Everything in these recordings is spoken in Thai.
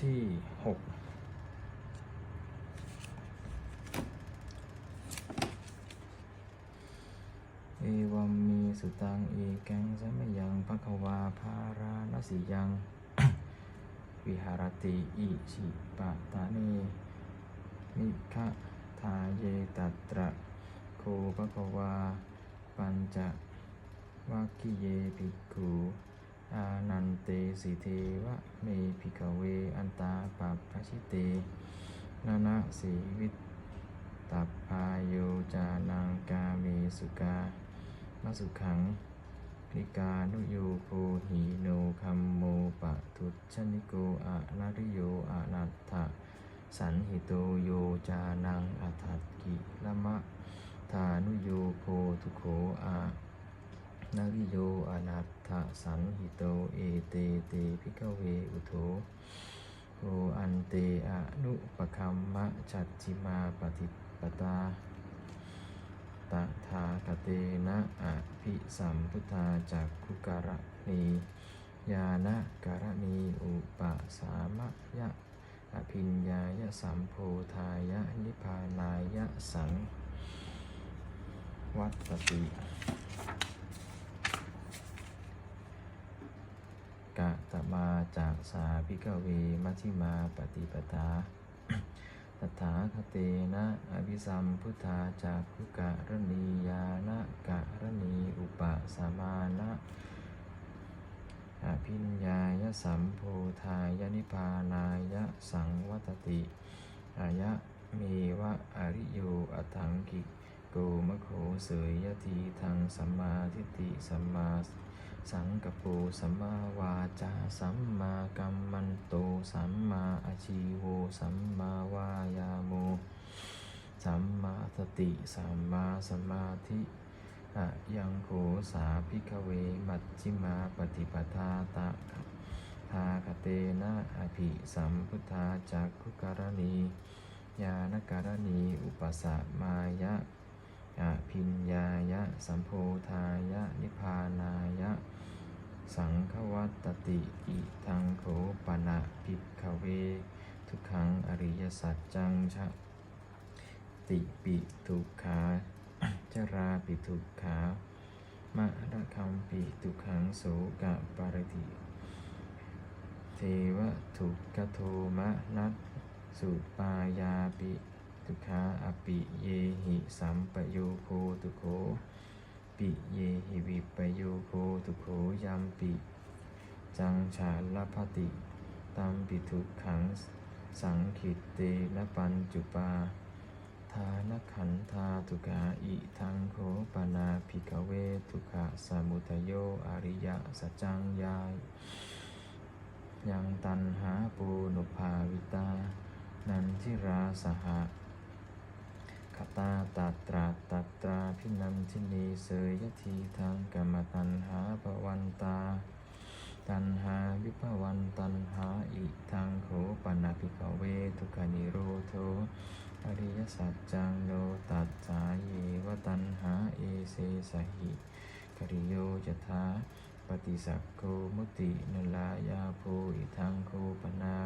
ที่หกเอวัมมีสุตังเอกังสัมยังภควาภาราณสิยัง วิหารติอิชิปะตะเนนิฆะทาเยตัตระโคภควา ปัญจวัคคิเยภิกขุ อานันเตสิเทวะเมภิกเวอันตาปัปปชิเตนานะสีวิตตัปพายโยจานังกาเมสุกามาสุขังนิกานุโยโคหิโนคัมโมปะทุชนิโกอะนาริโยอะนัตถะสันหิโตโยจานังอัฏฐกิละมะทานุโยโคทุโขอา นาริโยอนัตถสันหิโต เอเตเตพิกเวอุโถโออันเตอนุปคัมมะชัตจิมาปฏิปตาตถาคเตนะอภิสัมพุทธาจากคุการณียานะการณีอุปสามะยะอภิญญายสัมโพธายะนิพพานายะสังวัดสติ กะตมาจากสาพิกเวมัชิมาปฏิปทาตถาคเตนะอภิสัมพุทธาจากคุกะรณียานะกะรณีอุปสามานะอภิญญายสัมโพธายนิพานายะสังวัตติอายะเมวะอริโยอถังกิโกมะโขเสยยทีทางสัมมาทิฏฐิสัมมา สังกปรสัมมาวาจาสัมมากัมมันโต สัมมาอาชีโวสัมมาวายาโม สัมมาสติ สัมมาสมาธิอะยังโขสาพิกเว มัจจิมาปฏิปทาตะทาคเตนะอภิสัมพุทธาจักขุการณี ญาณการณี อุปสมายะ อภิญญายะ สัมโพธายะ นิพานายะ สังฆวัตติอิทังโขปนะภิกขเว ทุกขังอริยสัจจังชะติปิทุกขาจราปิทุกขามะระคัมปิทุกขังโสกะปารติ เทวทุกขโทมะนัสสุปายาปิ ทุกขาอปิเยหิสัมปโยโคทุโขปิเยหิวิปโยโคทุโขยัมปิ จังฉาลพติตัมปิทุกขังสังขิตเตนะปัญจุปา ทานขันธาทุกขาอิทังโคปนาภิกเวทุกขะสมุทโยอริยะสัจจังยายยังตันหาปูนุภาวิตา นันทิราสหะ ขตาตัตราตัตราพินันทินีเสยยทีทางกรรมตันหาปวันตา ตันหาวิภวันตันหาอิทางโขปนาภิกเวทุกานิโรโทอริยสัจจังโนตัสสาเยวตันหาเอเสสหิกริโยจทาปฏิสักโกมุตินลายาโพอิทังโคปนา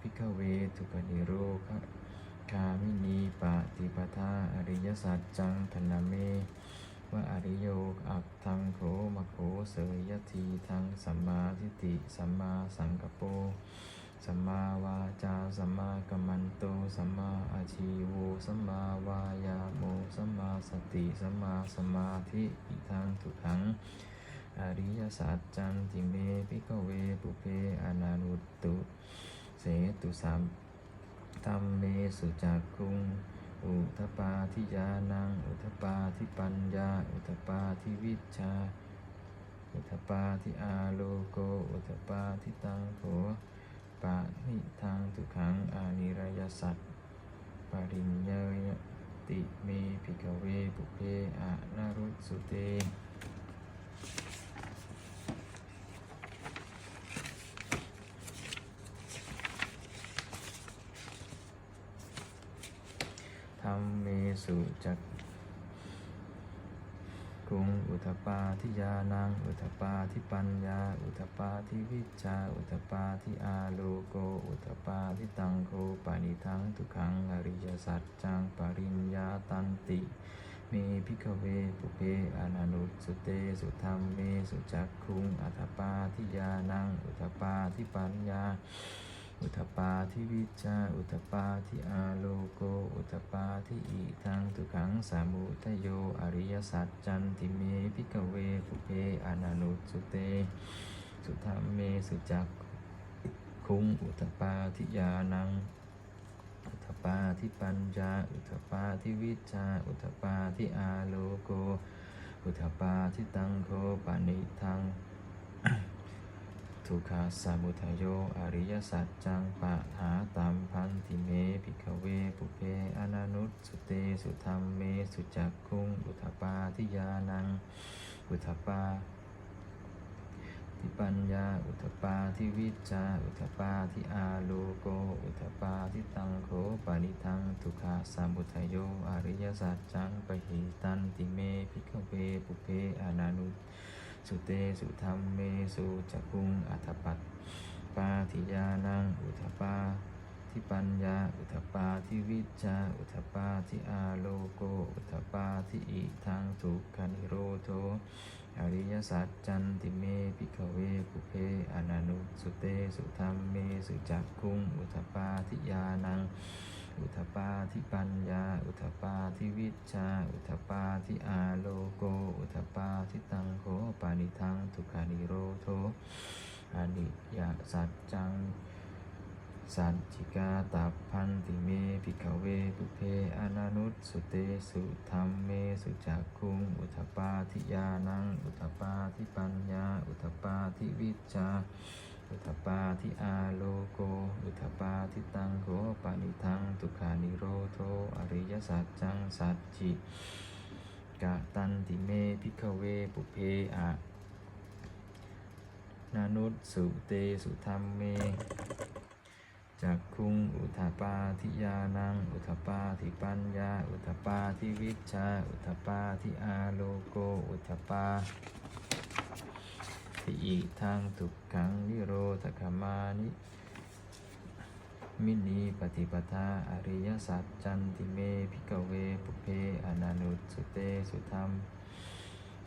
ภิกเวทุกานิโรคะ คามินีปะติปทาอริยสัจจังธนเมวะอริโยอักทังโขมโขเสยยทีทังสัมมาทิฏฐิสัมมาสังกปโปสัมมาวาจาสัมมากัมมันโตสัมมาอาชีวสัมมาวายาโมสัมมาสติสัมมาสมาธิอิทังทุกขังอริยสัจจันติเมปิกเวปุเพอนานุตตุเสตุสัม ธรรมเมสุจักคุง อุทปาทิยานัง อุทปาทิปัญญา อุทปาทิวิชา อุทปาทิอาโลโก อุทปาทิตังโขปะนิทางทุกขังอานิรยสัตปริญญยติเมภิกเวปุเพอะนารุสุเต ธรรมเม สุจักกุงอุทธปาทิยานังอุทธปาทิปัญญา อุทธปาทิวิชา อุทธปาทิอาโลโก อุทธปาทิตังโคปานิทังทุขังอริยสัจจังปริญญาตันติเมพิกเวปุเพอนานุสุเตสุธรรมเมสุจักคุงอัฏฐปาทิยานังอุทธปาทิปัญญา อุทปาทิวิชาอุทปาทิอาโลโก อุทปาทิอิทังทุขังสามุทโย อริยสัจจันติเมพิกเวปุเพอนานุสุเต สุธรรมเมสุจักคุงอุทปาทิยานัง อุทปาทิปัญญา อุทปาทิวิชาอุทปาทิอาโลโก อุทปาทิตังโคปานิทัง ทุกขาสมุทัยโยอริยสัจจังปะหาตัมพันติเมภิกขเวปุเพอนานุสุเตสุธรรมเมสุจักคุงอุทปาทิยานังอุทปาทิปัญญาอุทปาทิวิจาอุทปาทิอาโลโกอุทปาทิตังโคปานิทังทุกขาสมุทัยโยอริยสัจจังปะหิตันติเมภิกขเวปุเพอนานุต สุเตสุธรรมเมสุจักุงอัฏฐปัตปาทิยานังอุทปาทิปัญญาอุทปาทิวิจจาอุทปาทิอาโลโกอุทปาทิอิทังทุกขานิโรโทอริยสัจจันติเมภิกเวปุเพอนานุสุเตสุธรรมเมสุจักคุงอุทปาทิยานัง อุทปาทิปัญญา อุทปาทิวิชชา อุทปาทิอาโลโก อุทปาทิตังโคปานิทังทุกขานิโรโทอนิยสัจจังสัจจิกาตัพพันติเมภิกขเวปุเพอนานุตสุเตสุธรรมเมสุจักคุงอุทปาทิยานัง อุทปาทิปัญญา อุทปาทิวิชชา อุทธปาทิอาโลโก อุทธปาทิตังโขปานิทังทุขานิโรโทอริยสัจจังสัจจิกะตันติเมภิกเวปุเพอะนานุตสุเตสุธรรมเมจักคุงอุทธปาทิยานัง อุทธปาทิปัญญา อุทธปาทิวิชา อุทธปาทิอาโลโก อุทธปา ทิอิทังทุกขังนิโรธคมานิมินีปฏิปทาอริยสัจจันติเมพิกเวปุเพอนานุตสุเตสุธรรม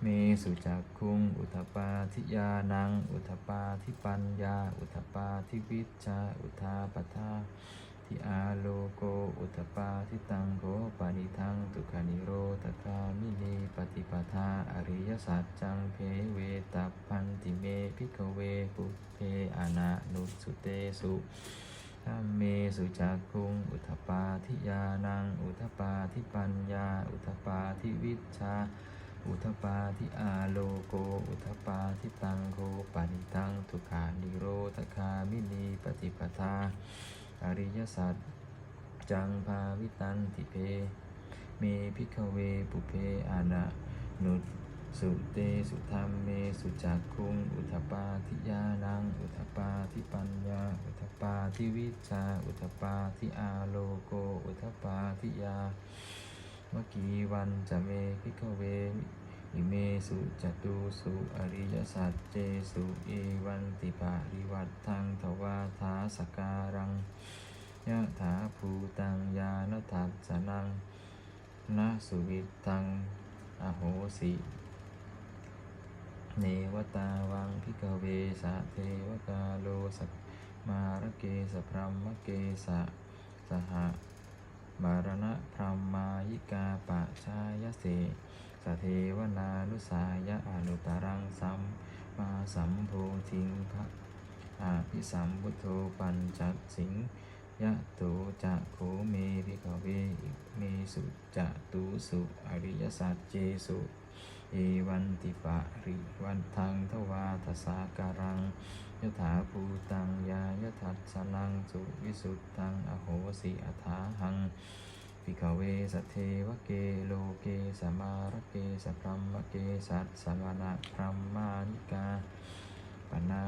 เมสุจักคุง อุทปาทิยานัง อุทปาทิปัญญา อุทปาทิวิชชาอุทาปทา ทิอาโลโกอุทธปาทิตังโกปานิทังทุขานิโรธคามินีปฏิปทาอริยสัจจังเพเวตัพันติเมพิกเวปุเพอนานุสุเตสุธรรมเมสุจักคุง อุทธปาทิยานัง อุทธปาทิปัญญา อุทธปาทิวิชา อุทธปาทิอาโลโก อุทธปาทิตังโกปานิตัง ทุขานิโรธคามินีปฏิปทา อริยสัจจังภาวิตันติเพ เมพิกเวปุเพอานานุตสุเตสุธรรมเมสุจักคุง อุทปาทิยานัง อุทปาทิปัญญา อุทปาทิวิชา อุทปาทิอาโลโก อุทปาทิยาเมกีวันจะเมพิกเว อิเมสุจตุสุอริยสัจเจสุเอวันติปาริวัตทังทวาทาสการังยะถาภูตังยานทัสสนังนะสุวิตังอโหสิเนวตาวังพิกเวสะเทวกาโลสมารเกสพรหมเกสะสหบารณะพรหมายิกาปะชายเส สเทวนานุสายะอนุตรังสัมมาสัมโพธิงพระอาภิสัมพุทโธปัญจสิงยะโตจะโคเมพิกเวอิเมสุจะตุสุอริยสัจเจสุเอวันติปะริวันทังทวาทสาการังยถาภูตังยายทัสสนังสุวิสุทธังอโหสิอัฏฐาหัง พิกเวสเทวเกโลเกสมารเกสพรหมเกสัตสมณะพรหมานิกาปนา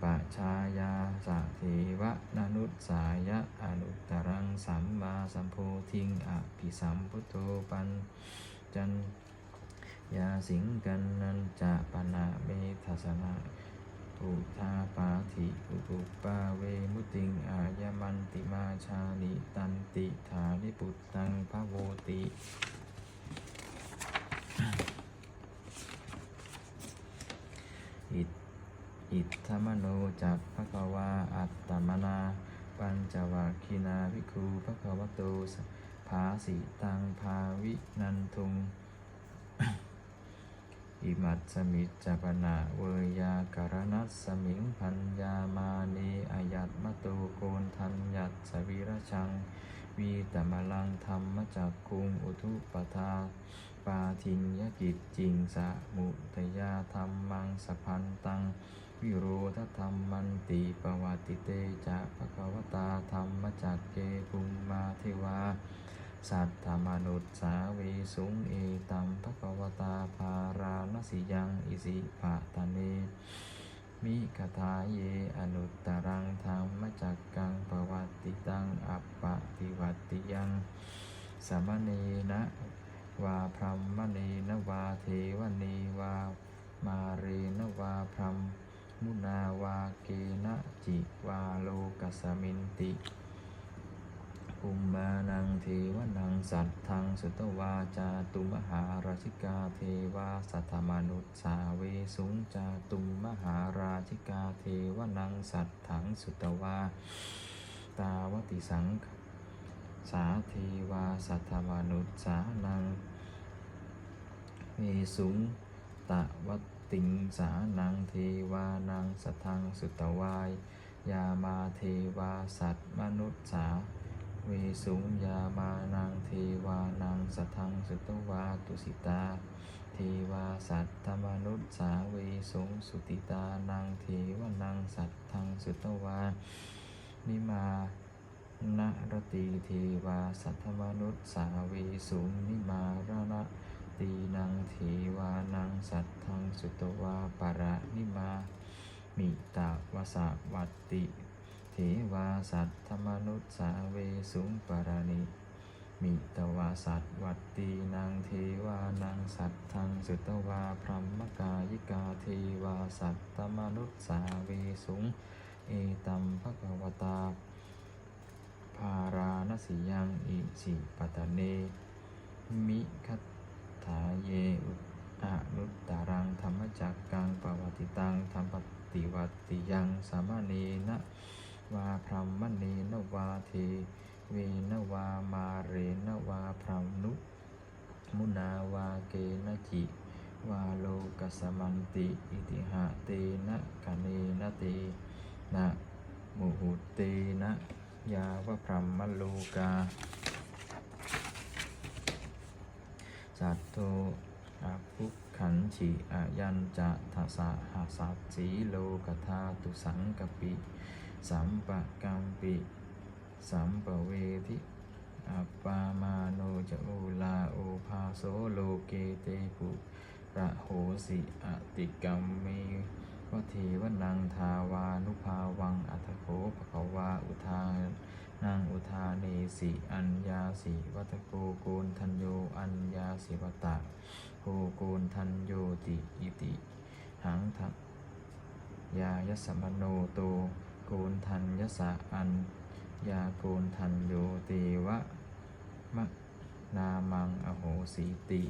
ปะชายาสะเทวะนนุสสายะอนุตรังสัมมาสัมโพธิงอภิสัมพุทโธปัญจันยาสิงกันนันจะปนาเมทัสนะ อุทาปาธิอุปุปาเวมุติงอายมันติมาชานิตันติฐานิปุตตังภะโวติอิทอิทธมโนจักภะคะวาอัตตมนา ปัญจวัคคินาภิกขุภะคะวโตสภาสิตังภาวินันทุง อิมัตสมิจจปนะเวยาการนัสมิงพัญญามานีอายัตมะโตโกนทัญญัตสวิรชัง วีตมลังธรรมจักคุงอุทุปทา ปาทินยกิจจิงสะมุตยาธรรมังสพันตัง วิโรธธรรมมันติปวัติเตจะภะคะวตาธรรมจักเกภูมิมาเทวา สัตธรรมนุษสาเวสุงเอตัมภะควตาภาราณสิยังอิสิปะตะเนมิคทาเยอนุตตรังธรรมจักกังปวัตติตังอัปปติวัติยังสมเนนะวาพรหมเนนะวาเทวเนวามาเรนะวาพรหมมุนาวาเกนะจิวาโลกัสมินติ ภูมมานังเทวนังสัตทังสุตวาจาตุมหาราชิกาเทวาสัทธมนุษสาเวสุงจาตุมมหาราชิกาเทวนังสัตถังสุตวาตาวติสังสาเทวาสัทธมนุษสานังเมสุงตะวัติงสานังเทวานังสัทธังสุตวายยามาเทวาสัตมนุษสา วิสุงยามานังเทวานังสัทธังสุตวาตุสิตา เทวาสัตธมนุษสาเวสุงสุติตานังเทวานังสัทธังสุตวานิมานรตีเทวาสัทธมนุษสาเวสุงนิมารณตีนังเทวานังสัทธังสุตวาปะรานิมามิตาวสวัตติ เทวาสัตธมนุษสาเวสุงปรานิมิตวาสัตวัตตีนางเทวานังสัตทังสุตวาพรหมกายิกาเทวาสัตตมนุษสาเวสุง เอตัมภะคะวตา ภาราณสียังอิสิปตเน มิคัตถาเยอุอนุตตรังธรรมจักกังปวัติตังธรรมปฏิวัติยังสามเณนะ วาพรหมเนนวาเทเวนวามาเรนวาพรหมนุ มุนาวาเกนจิวาโลกัสมันติ อิติหะเตนะกะเนนะเตนะมุหุเตนะยาวะพรหมโลกาสัตโตอาภุขันฉิอายัญจะทัสสะหาสัตสีโลกธาตุสังกปิ สัมปะกัมปิ สัมปเวทิอัปปามาโนจะโอลาโอภาโสโลเกเตปุระโหสิอติกัมเมวะเทวนังทาวานุภาวังอัตโขภควาอุทานังอุทาเนสิอัญญาสิวัตโกโกนทันโยอัญญาสิวตะโกโกนทันโยติอิติ หังทักยายสมโนโต โกนทันยสะอัญญาโกนทันโยตีวะมะนามังอโหสีติ